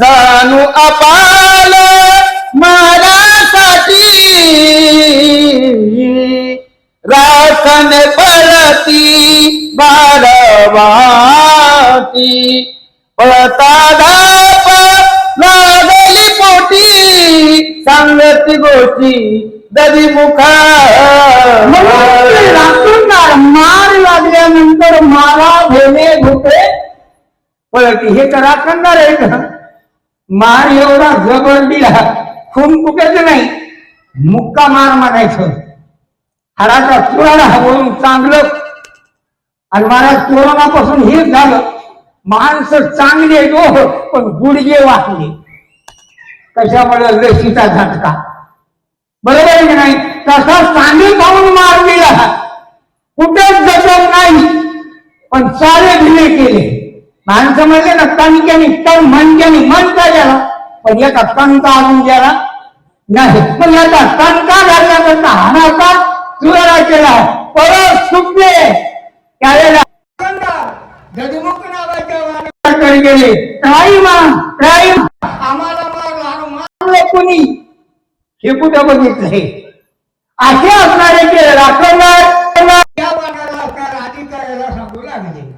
जाणू अपाल मारासाठी राखण परती बारवाती पळता लागली पोटी. सांगती गोष्टी दरी मुखा मार लागल्यानंतर मारा भेणे भुके पळती. हे तर राखणदार आहे का मार एवढा जबर दिला खून कुठेच नाही. मुक्का मार म्हणायचं. हाडाचा चुराडा म्हणून चांगलं. आणि महाराज कोरोनापासून हेच झालं. माणसं चांगली आहेत हो पण गुडगे वाटले कशामुळे लसीचा झटका? बरोबर आहे की नाही? तसा सांगे खाऊन मार दिला. कुठेच जगत नाही. पण सारे भिले केले. भान समजले नक्कानी ना तणक्याने मन मनक्याने मन काय झाला पण या कक्कांचा आणून गेला. नाही पण या कक्कांचा घालण्याकरता हाणाचा चुरा केला परत सुटले. त्यावेळेला गजमुख नावाच्या वारकरी काही राईमा राईमा आम्हाला मारलं कोणी? हे कुठं बघितले असे असणारे ते राखणार या वाटाला आता राजी करायला सांगू लागले.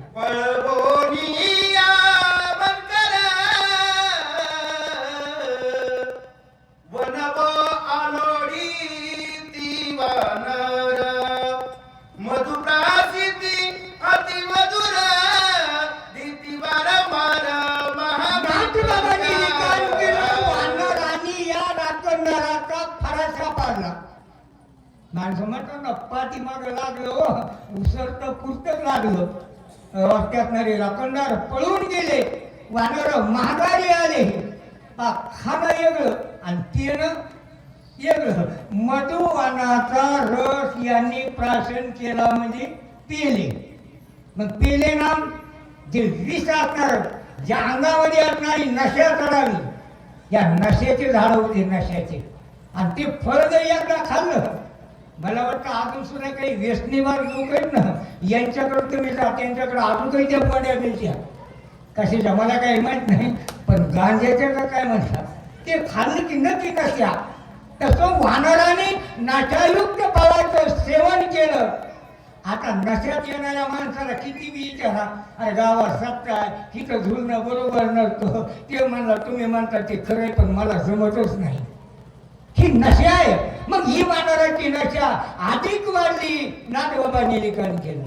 काम जे विष असणार ज्या अंगामध्ये असणारी नशा चढावी या नशेचे झाड होते नशाचे. आणि ते फळ जरी एकदा खाल्लं मला वाटतं अजून सुद्धा काही व्यसनीवार लोक आहेत ना यांच्याकडे तुम्ही जा त्यांच्याकडे अजून काही त्या पड्या द्यायच्या कशाच्या मला काही माहीत नाही पण गांजाच्या काय म्हणतात ते खाल्लं की नक्की नशा तसं वानराने नाशायुक्त फळाचं सेवन केलं. आता नशात येणाऱ्या माणसाला किती बी विचारा. अरे गावात सत्ता आहे तिथं झुलणं बरोबर नसतो. ते म्हणला तुम्ही म्हणता ते खरं पण मला जमतच नाही. ही नशा आहे. मग ही वानराची नशा. अधिक वाढली नागबाबांनी लिखाण केलं.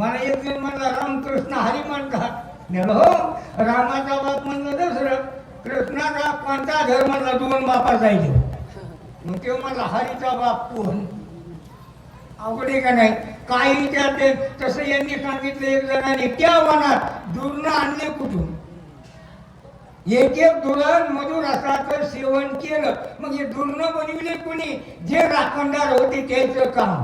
मला एक जण म्हणला रामकृष्ण हरी म्हणतात हो रामाचा बाप म्हणलं दुसरं कृष्णाचा कोणता घर? म्हणला दोन बापा जायचे मग ते म्हणला हरीचा बाप कोण? अवघड आहे का नाही? काही विचारते तसं यांनी सांगितलं एक जणांनी त्या वनात दुर्ण आणले कुठून? एक एक दुरण मधुर रसाचं सेवन केलं. मग हे दुर्ण बनविले कोणी? जे राखणदार होते त्यांचं काम.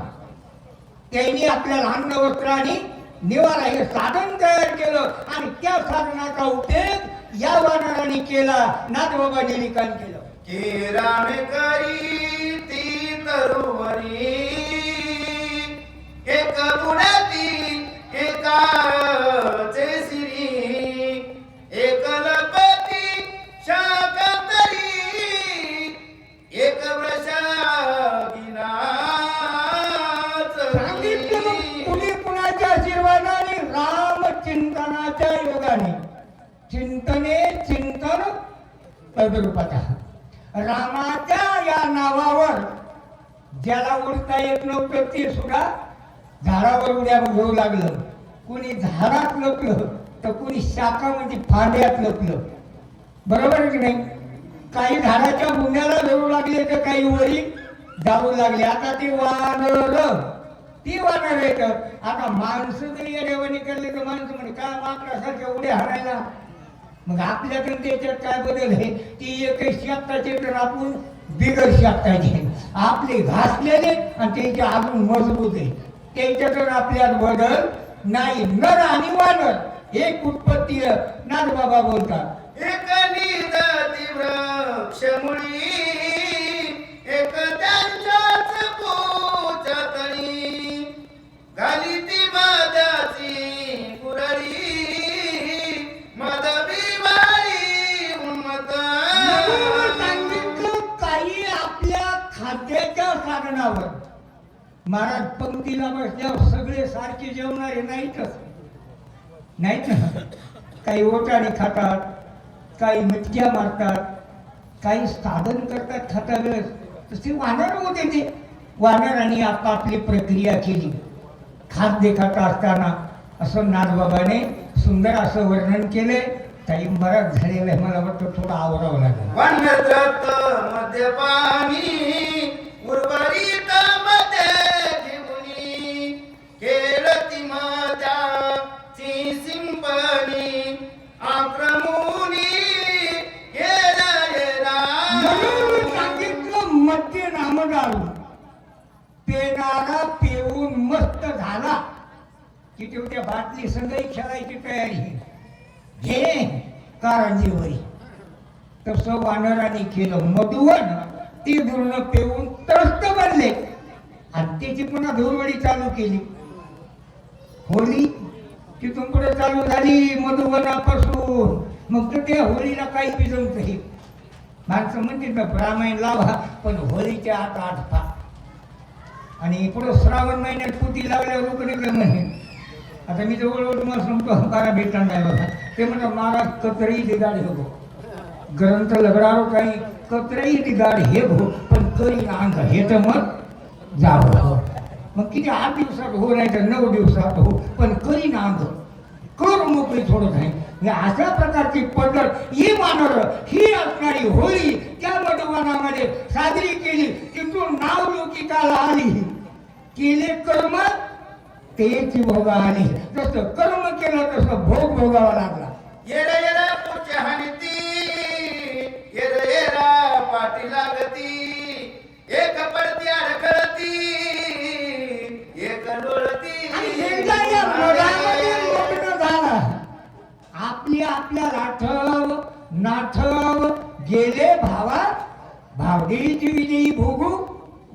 त्यांनी आपल्या लहान वस्त्र आणि निवारा हे साधन तयार केलं आणि त्या साधनाचा उपयोग या वानराने केला नाथबाबांनी निकाल केलं. किराण करी ती तरुवरी एक बुडाती एकाचे सिरी एक लपती चिंतने चिंतन पदरूपाचा रामाच्या या नावावर ज्याला उडता येत नव्हतं ते सुद्धा झाडावर उड्या घेऊ लागलं. कुणी झाडात लपलं तर कुणी शाखा म्हणजे फांद्यात लपलं. बरोबर की नाही? काही झाडाच्या बुंद्याला धरू लागले तर काही वरी जाऊ लागले. आता ते वानर. ती वानर येत आता माणसं जरी वणी करले तर माणसं म्हणे काय माकडासारख्या उड्या हाणायला मग आपल्याकडे त्याच्यात काय बदल आहे? ती एकही शाप्ताचे तर आपण बिगर शाप्ताचे आपले घासलेले आणि त्यांचे अजून मजबूत आहे. त्यांच्याकडे आपल्यात बदल नाही. नर आणि वानर एक उत्पत्ती नागबाबा बोलतात एक निदती वृक्षमुळी एक खाद्याच्या साधनावर महाराज पंक्तीला बसल्यावर सगळे सारखे जेवणारे नाहीतच. नाहीत ना. काही ओटाने खातात काही मिटक्या मारतात काही साधन करतात खाता वेळेस तसे वानर होते ते. वानरांनी आपापली प्रक्रिया केली. खाद्य खाता असताना असं नाथबाबाने सुंदर असं वर्णन केले. काही बराच झालेलं आहे. मला वाटतं थोडं आवरावं लागेल. वन्यद्रत मद्यपानी. उर्वरित मध्ये घेऊनी केळती मजाची सिंपणी आक्रमुनी केला म्हणून सांगितलं मध्य नाम दारू पेनारा पेऊन मस्त झाला. की तेवढ्या बाटली सगळी खेळायची तयारी घे कारंजीवरी. तसं वानराने केलं. मधुवन ती धुरण पेऊन त्रस्त बनले. आणि पुन्हा धुरवडी चालू केली. होळी तिथून पुढे चालू झाली मधुवनापासून मग तर त्या होळीला काही बी हे माणसं म्हणते ना रामायण लावा पण होळीच्या आत आठ पा आणि पुढं श्रावण महिन्यात पुती लावल्यावर उकडे नाही म्हणे आता मी जवळजवळ तुम्हाला सांगतो बारा भेटणार नाही बघा ते म्हणतात महाराज कतरही दिगाड होतो ग्रंथ लगडारो काही कतरही दिगाड हे भो पण करी अंग हे तर मग जावं. मग किती आठ दिवसात हो नाही तर नऊ दिवसात हो पण करी ना अंग कर मोकळी थोडं नाही. अशा प्रकारची पद्धत ही मानव ही असणारी होळी त्या मधुवनामध्ये साजरी केली तिथून नाव लोकिकाला आली. केले कर्म तेची भोगा आली. जसं कर्म केलं तसं भोग भोगावा लागला. येडा येडा पुढच्या हानी ती. येरा पाठी लागती एक पडती अडकळती एक लोळती. आणि एकदा या मधामध्ये लग्न झालं. आपली आपल्या लाठव नाठव गेले भावा भावडीची विजयी भोगू.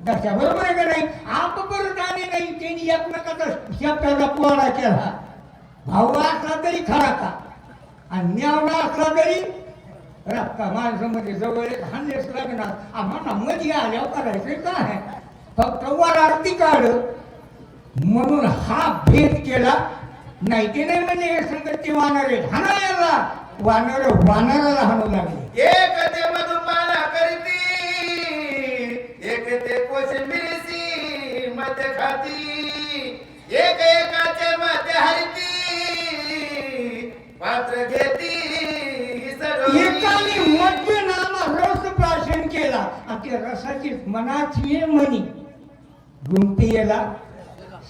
त्याच्या बरोबर आहे का नाही? आप परत आले नाही त्यांनी एकमेकाचा शब्दाचा पोळा केला. भाऊ असला तरी खरा का? आणि न्यावला असला तरी रक्का म्हणजे जवळ एक हानलेस लागणार. आम्हाला मध्ये आल्यावर करायचं काय? फक्त वर आरती काढ. म्हणून हा भेद केला. नाही ते नाही म्हणजे हे वानरे ते वानर हाना याला वानर वानराला हाणू लागले. एक ते मधुमाला करती. एक ते कोशिंबिरीसी मध्य खाती. एक एकाचे मध्य हरती. पात्र घेती. एकाने मध्य नामा रस प्राशन केला. आणि रसाची रसाची मनाची म्हणी. गुंती येला.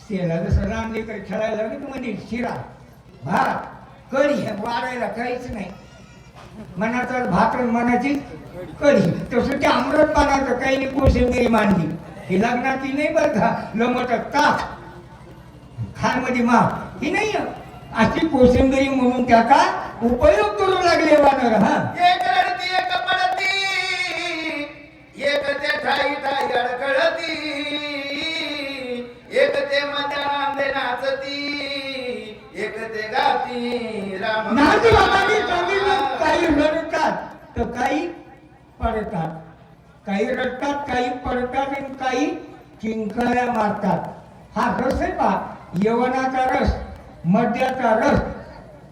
शेला जसं रामलेकर खेळायला लागले म्हणे शिरा भात कढी हे वाढायला काहीच नाही. मनाचा भात मनाची कढी. तसं त्या अमृत पानाचं काही नाही कोशिंबिरी मांडली. ही लग्नाची नाही बरं का लमट ताक. खायमध्ये माप. ही नाही. अशी कोशिंबिरी म्हणून त्याचा उपयोग करू लागले वानर हा. एक रडती एक पडती एक ते ठाई ठाई अडकळती एक ते मध्यानांदे नाचती एक ते गाती राम नाथ बाबांनी सांगितलं काही रडतात तर काही पडतात. काही रडतात काही पडतात आणि काही किंकाळ्या मारतात. हा रस आहे पा यवनाचा रस मद्याचा रस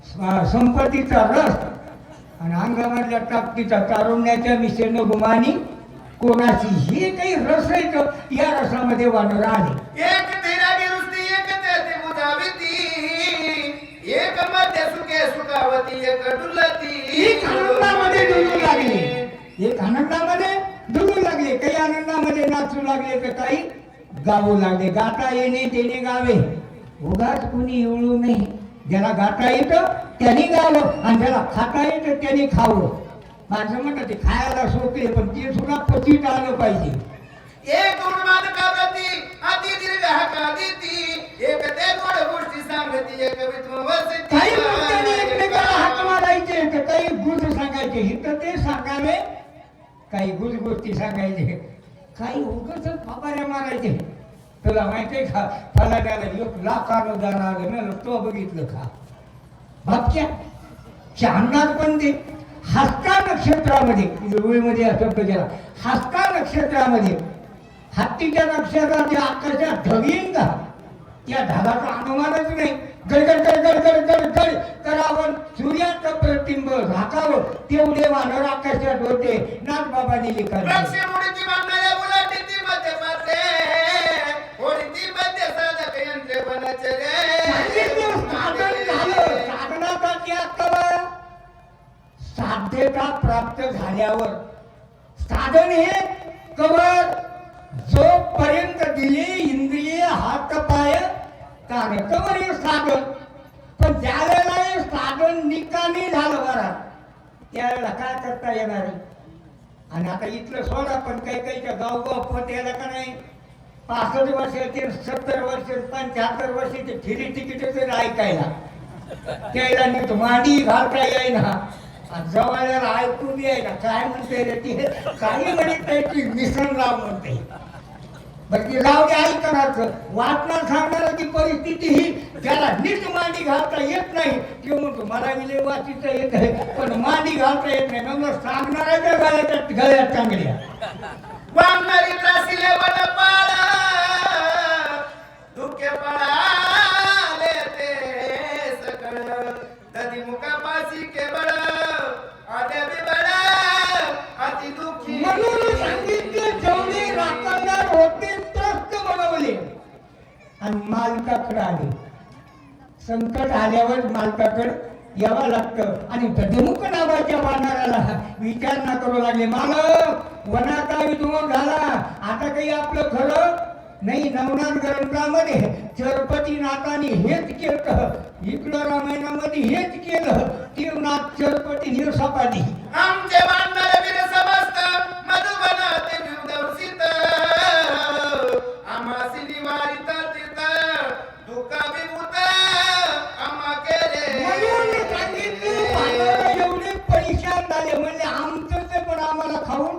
संपत्तीचा रस आणि अंगामधल्या ताकदीचा तारुण्याच्या मिशेनं गुमानी कोणाची हे काही रस आहे का? या रसामध्ये वानर आले एक ते रुसती एक ते ते बुधाविती एक मध्ये सुखे सुखावती एक डुलती एक आनंदामध्ये डुलू लागले. एक आनंदामध्ये डुलू लागले. काही आनंदामध्ये नाचू लागले तर काही? गावू लागले. गाता येणे त्याने गावे. उगाच कुणी एवढू नाही ज्याला गाता येतं त्याने गावं आणि ज्याला खाता येतं त्याने खावं. माझं म्हणतं ते खायला सोपे पण ते सुद्धा पचीत आलं पाहिजे. एक उन्माद काव्रती अति दीर्घ हाका देती एक ते गोड गोष्टी सांगती एक विद्व वसती. काही लोकांनी एकमेकाला हात मारायचे तर काही गुज सांगायचे. हिथं ते सांगावे काही गुज गोष्टी सांगायचे. काही उगच फापाऱ्या मारायचे. तुला माहितीये का? फलाट्याला एक लाख अनुदान आलं ना तो बघितलं का? बापच्या चांगणार पण ते हस्ता नक्षत्रामध्ये रुळीमध्ये असं गेला हस्ता नक्षत्रामध्ये हत्तीच्या नक्षत्रात जे आकाशात ढगीन का? त्या ढगाचा अनुमानच नाही. गडगड गडगड गडगड गड करावं सूर्याचं प्रतिबिंब झाकावं. तेवढे वानर आकाशात होते. नागबाबांनी लिखाण वृक्ष कोणती मध्य साधक बनचे साधन झालं रे. साधनाचा त्याग करा साध्यता प्राप्त झाल्यावर साधन हे कवर जोपर्यंत दिले इंद्रिय हात पाय कान कवर हे साधन. पण ज्या वेळेला हे साधन निकामी झालं बरा त्यावेळेला काय करता येणार? आणि आता इथलं सोडा पण काही काहीच्या गाव गाव पण याला का नाही? पासष्ट वर्षाचे सत्तर वर्ष पंच्याहत्तर वर्षाचे फिरी तिकीट तरी ऐकायला. त्याला नीट मांडी घालता येईना. जवळ जवळला ऐकून यायला काय म्हणते रे ती? काही म्हणत नाही ती मिसळ राव म्हणते. बरं ती जाऊ दे ऐकणारचं वाचणार ती परिस्थिती ही त्याला नीट मांडी घालता येत नाही. किंवा म्हणतो मला विले वाचिता येत आहे पण मांडी घालता येत नाही. मग त्या गळ्यात गळ्यात चांगल्या वांगणारी त्रासिले वन पळाले ते सकळ मुखापाशी केवळ आद्या बिबळ अति म्हणून सांगितले जेवढे राखणदार होते त्रस्त बनवले. आणि मालकाकडे आले. संकट आल्यावर मालकाकडे यावं लागतं. आणि गजमुख नावाच्या वानराला विचारणा करू लागले. मालक वनाचा विद्रोह झाला आता काही आपलं खरं नाही नवनाथ ग्रंथामध्ये चरपती नाथाने हेच केलं. इकडं रामायणामध्ये हेच केलं. तीवनाथ चरपती निरसपाटी. आमचे वांगणारे वीर समस्त निवारित दुःखा विभूत आम्हा केले. एवढे परेशान झाले. म्हणजे आमचं ते पण आम्हाला खाऊन.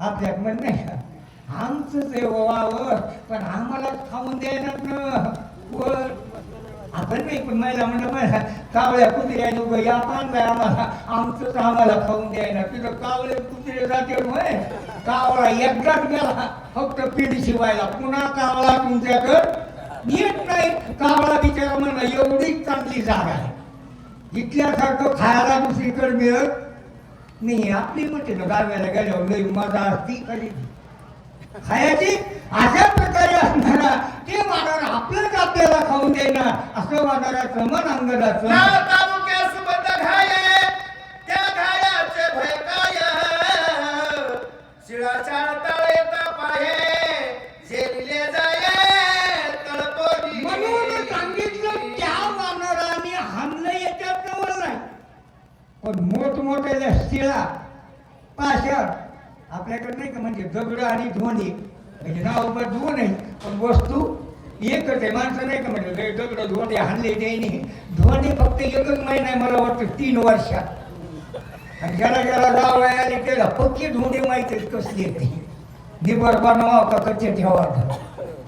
आपल्यात म्हण नाही. का आमचं वावर पण आम्हाला खाऊन द्यायला ना. वर. आपण नाही पण महिला म्हणलं कावळ्या कुत्र्या लोक या बांधलाय आम्हाला आमचंच आम्हाला खाऊन द्यायला तिथं कावळे कुत्रे जाते होय. कावळा एकदाच गेला फक्त पिढी शिवायला. पुन्हा कावळा तुमच्याकडं येत नाही. कावळा बिचारा म्हणलं एवढी चांगली जागा आहे. इथल्यासारखं खायला दुसरीकडे मिळत नाही. आपली म्हणते ना गाव्याला गेल्यावर लई मजा असती. कधी खायची अशा प्रकारे असणारा ते वानर आपलंच आपल्याला खाऊन देणार असं वानराचं मन अंगदाचं. पण मोठमोठ्या शिळा पाशा आपल्याकडे नाही का म्हणजे दगड आणि ध्वनी. म्हणजे नाव पण दोन आहे पण वस्तू एकच आहे. माणसं नाही का म्हणजे दगड धोंडे हल्ले त्याने. धोंडे फक्त एकच महिना आहे मला वाटतं तीन वर्षात. आणि ज्याला ज्याला जाव आले त्याला पक्की धोंडे माहिती आहेत कसली येते निबर बनवा का कच्चे ठेवा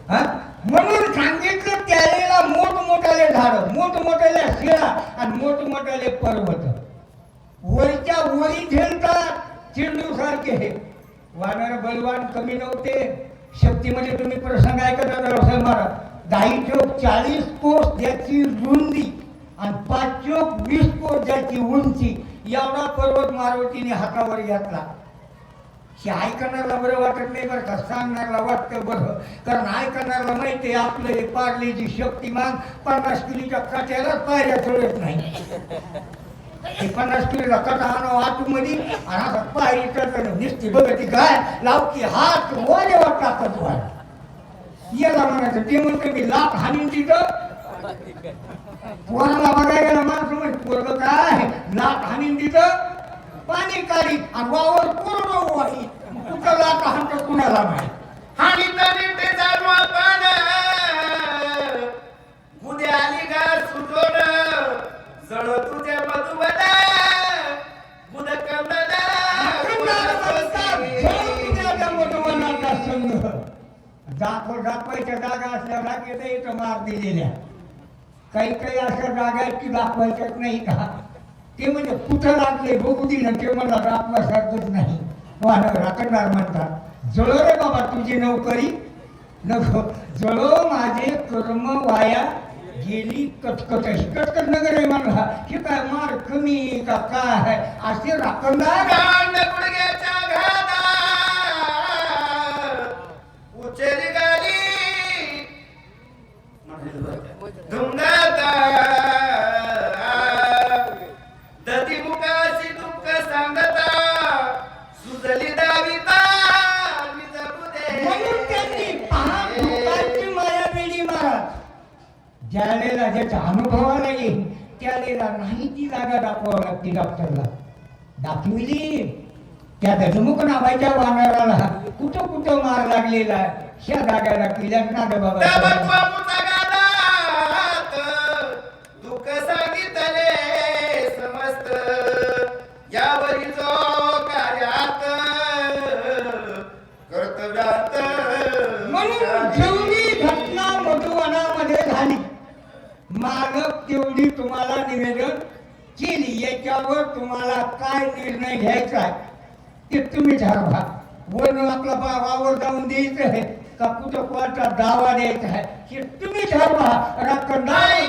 हा? म्हणून सांगितलं त्यावेळेला मोठमोठाले झाड मोठमोठाले शिळा आणि मोठमोठाले पर्वत. वरच्या वरी झेलतात चेंडू सारखे वानर बलवान कमी नव्हते. शक्ती म्हणजे तुम्ही प्रसंग ऐकत असाल मारा दहा चोक चाळीस कोस ज्याची रुंदी आणि पाच चोक वीस कोस ज्याची उंची एवढा पर्वत मारुतीने हातावर घेतला. हे ऐकणारला बरं वाटत नाही बरं का? सांगणारला वाटतं बरं. कारण ऐकणारला माहिती आहे आपलं हे पारलेची शक्तिमान पन्नास किलोच्या काट्यालाच पायऱ्या चढत नाही. पन्नास किलोचा कटा आणा आतमध्ये आणि आता पायरी चढताना निसती बघ ती गाय लाव लावकी हात वाऱ्यावर टाकत व्हाय याला म्हणायचं ते म्हणतं मी लाख हाणीन तिथं पोराला बघायला गेला माणूस म्हणे पोरग काय? लाख हाणीन तिथं पाणी काढी आणि वावर कोरडं वाही. कुठं लाख हाणतं कुणाला माहीत? हानी तरी ते जाणू आपण उद्या आली का सुटोन जळ तुझ्या मधुबना बुध कमला दाखवायच्या जागा असल्या राखेत इथं मार दिलेल्या. काही काही अशा जागा आहेत की दाखवायच्याच नाही का? ते म्हणजे कुठं लागले बघू दिलं ते मला दाखवासारखंच नाही. वाहन राखणदार म्हणतात. जळो रे बाबा तुझी नोकरी. नको. जळो माझे कर्म वाया गेली कटकट आहे. कटकट नगर आहे म्हणला. हे काय मार कमी का काय आहे? असे राखणदार दती मुखाशी दुःख सांगता. सुजली दाविता ज्यावेळेला ज्याच्या अनुभवाला येईल त्यावेळेला नाही ती जागा दाखवावं लागते डॉक्टरला दाखविली. त्या दशमुख नावाच्या वानराला कुठं कुठं मार लागलेला? आहे ह्या जागा दाखविल्या ना ग बाबा मालक तेवढी तुम्हाला निवेदन केली याच्यावर तुम्हाला काय निर्णय घ्यायचा आहे ते तुम्ही ठरवा. वन आपला वावर जाऊन द्यायचं आहे का कुठं कोर्टात दावा द्यायचा आहे हे तुम्ही ठरवा. राखण नाही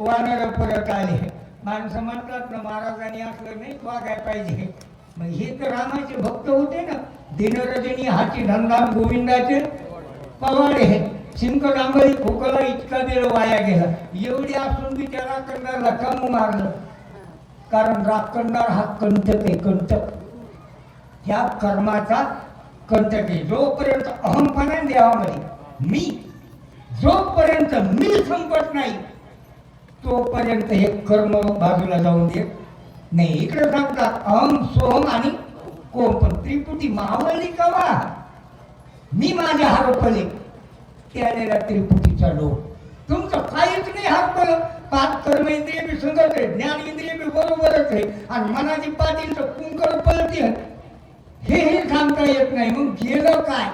वानर परत आले. माणसं म्हणतात ना महाराजांनी असलं नाही वागायला पाहिजे मग हे तर रामाचे भक्त होते ना. दिनरजनी हाची धंदा गोविंदाचे पवाडे शिंक डांबरी खोकला इतका वेळ वाया गेला. एवढी असून बी त्याला करणारला कम मारलं. कारण राखणदार हा कंटक आहे कंटक ह्या कर्माचा कंटक आहे जोपर्यंत अहंपणा देवामध्ये मी जोपर्यंत मी संपत नाही तोपर्यंत हे कर्म बाजूला जाऊन देत नाही इकडे सांगतात अहम सोहम आणि कोम. पण त्रिपुटी महावली कवा? मी माझे हरपले. त्याला त्रिपुटीचा लोक तुमचं काहीच नाही हरपलं पाच कर्म इंद्रिय बी सुंदर आहे ज्ञान इंद्रिय बी बरोबरच आहे. आणि मनाची पाटील इंद्र पळते हे हे सांगता येत नाही. मग गेलं काय?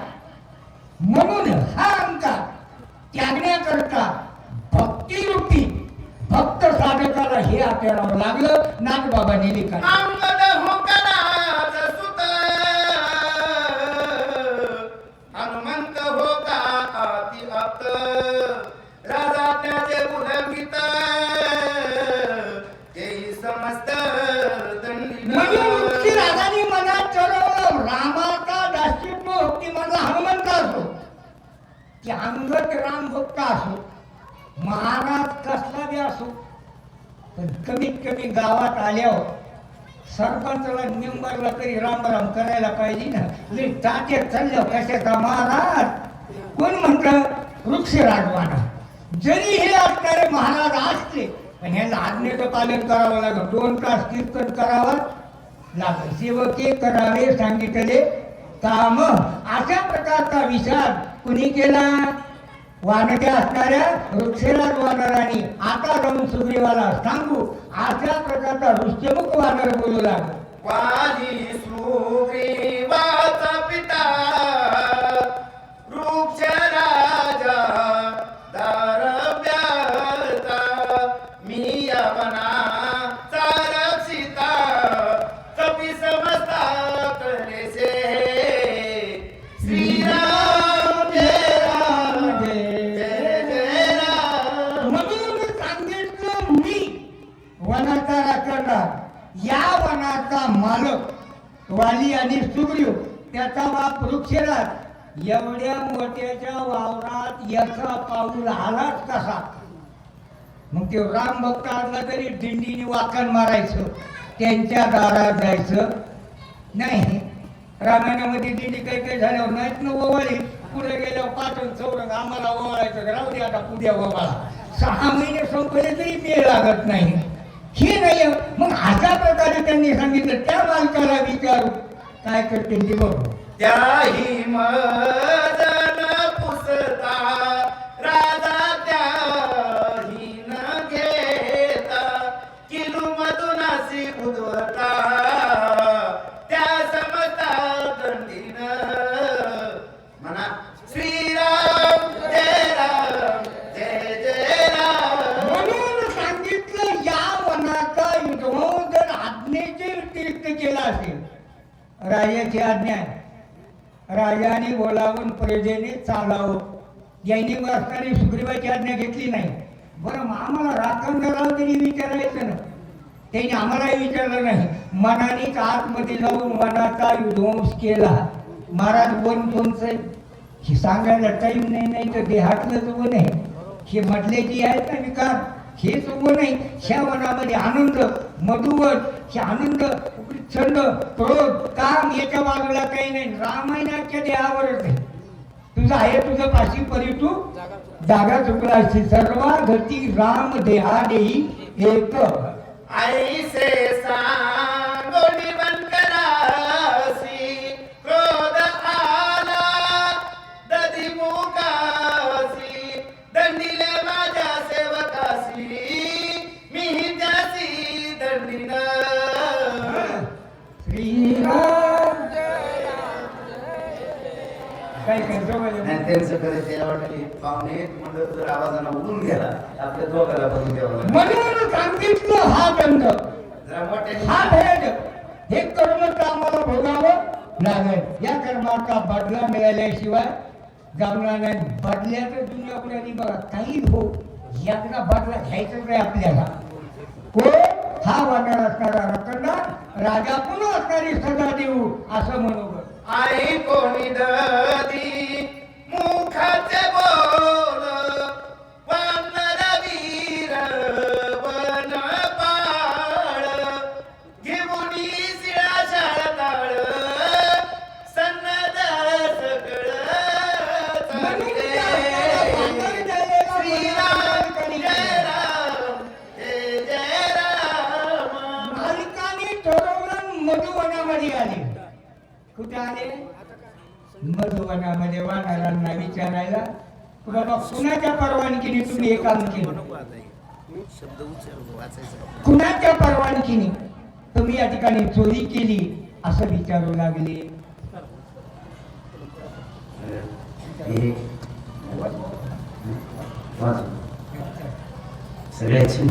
म्हणून हा अंकार त्यागण्याकरता भक्ती रूपी भक्त आपल्याला लागलं. अंगद होकराज सुत हनुमंत होता अति अत. राजा त्याचे उलंघित तेही समस्त म्हणजे राजाने ठरवलं रामाचा माझा हनुमंत असो. की अंगत राम भक्त असो. महाराज कसला बी असो. पण कमीत कमी गावात आल्यावर सरपंचला मेंबरला तरी राम राम करायला पाहिजे ना. लई तात्यात चाललं कशाचा महाराज? कोण म्हणतं? वृक्ष राजवाना जरी हे असणारे महाराज असले पण ह्याला आज्ञेचं पालन करावं लागलं. दोन तास कीर्तन करावं लागलं. सेवके करावे सांगितले. काम. अशा प्रकारचा विचार कुणी केला? वानक्या असणाऱ्या वृक्षराज वानरांनी आता जाऊन सुग्रीवाला सांगू अशा प्रकारचा वृक्षमुख वानर बोलू लागला वाली सुग्रीवाचा पिता वृक्ष वाली आणि सुग्रीव त्याचा बाप वृक्षराज एवढ्या मोठ्याच्या वावरात याचा पाऊल आलाच कसा? मग ते राम भक्त असला तरी दिंडीने वाकण मारायचं? त्यांच्या दारात जायचं? नाही. रामायणामध्ये दिंडी काही काही झाल्यावर नाहीत ना ओवाळी? पुढे गेल्यावर पाटण चौरंग आम्हाला ओवाळायचं. राहू दे आता उद्या ओवाळा. सहा महिने संपले तरी मेळ लागत नाही. हे नाही मग अशा प्रकारे त्यांनी सांगितलं त्या बालकाला विचारू. काय करते ते बघू. त्याही राजाची आज्ञा राजाने बोलावून प्रजेने चालावं. यांनी असताना सुग्रीवाची आज्ञा घेतली नाही. बरं आम्हाला राखणदाराला तरी विचारायचं ना. त्यांनी आम्हालाही विचारलं नाही. मनानेच आतमध्ये जाऊन मनाचा विध्वंस केला. महाराज वन कोणचं आहे? हे सांगायला टाईम नाही नाही तर देहातलंच वन आहे हे म्हटले की आहेत ना विकार? हेच वन आहे ह्या वनामध्ये आनंद मधुवन हे आनंद छंद क्रोध काम याच्या बाजूला काही नाही. रामायणाच्या देहावरच आहे तुझं आहे तुझं पाशी परी तू. जागा चुकला असते सर्वा गती राम देहा देई एक. आई से बनकरासी त्यांचं त्याला वाटलं पाहुणे एक म्हणलं जर आवाजानं उडून गेला आपल्या दोघाला बघून द्यावं लागेल. म्हणून सांगितलं हा दंड जरा हा भेद. हे कर्म आम्हाला भोगावं लागेल. या कर्माचा बदला मिळाल्याशिवाय जमणार नाही बदल्याचं दुनिया बघा काही हो. याचा बदला घ्यायचाच आहे आपल्याला. कोण? हा वाटणार असणारा रतनदा राजा पुन्हा असणारी सदा देऊ असं म्हणू आई कोणी ददी ठरवलं मधुवनामध्ये आले. कुठे आले? मधुवनामध्ये वानरांना विचारायला बाबा कुणाच्या परवानगीने तुम्ही हे काम केलं कुणाच्या परवानगीने तुम्ही या ठिकाणी चोरी केली असं विचारू लागले सगळ्याची